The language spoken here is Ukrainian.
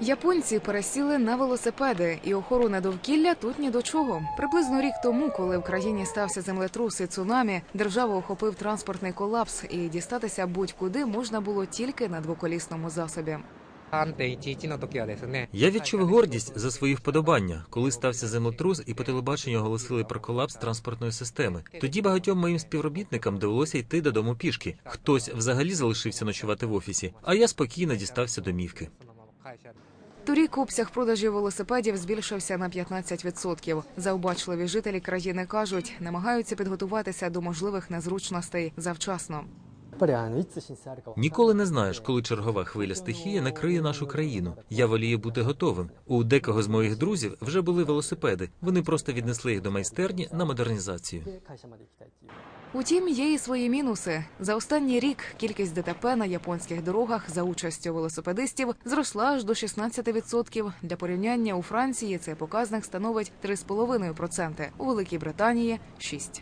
Японці пересіли на велосипеди, і охорона довкілля тут ні до чого. Приблизно рік тому, коли в країні стався землетрус і цунамі, державу охопив транспортний колапс, і дістатися будь-куди можна було тільки на двоколісному засобі. Я відчув гордість за свої вподобання, коли стався землетрус і по телебаченню оголосили про колапс транспортної системи. Тоді багатьом моїм співробітникам довелося йти додому пішки. Хтось взагалі залишився ночувати в офісі, а я спокійно дістався домівки. Торік обсяг продажів велосипедів збільшився на 15%. Заобачливі жителі країни кажуть, намагаються підготуватися до можливих незручностей завчасно. Ніколи не знаєш, коли чергова хвиля стихії накриє нашу країну. Я волію бути готовим. У декого з моїх друзів вже були велосипеди. Вони просто віднесли їх до майстерні на модернізацію. Утім, є і свої мінуси. За останній рік кількість ДТП на японських дорогах за участю велосипедистів зросла аж до 16%. Для порівняння у Франції цей показник становить 3,5%, у Великій Британії 6%.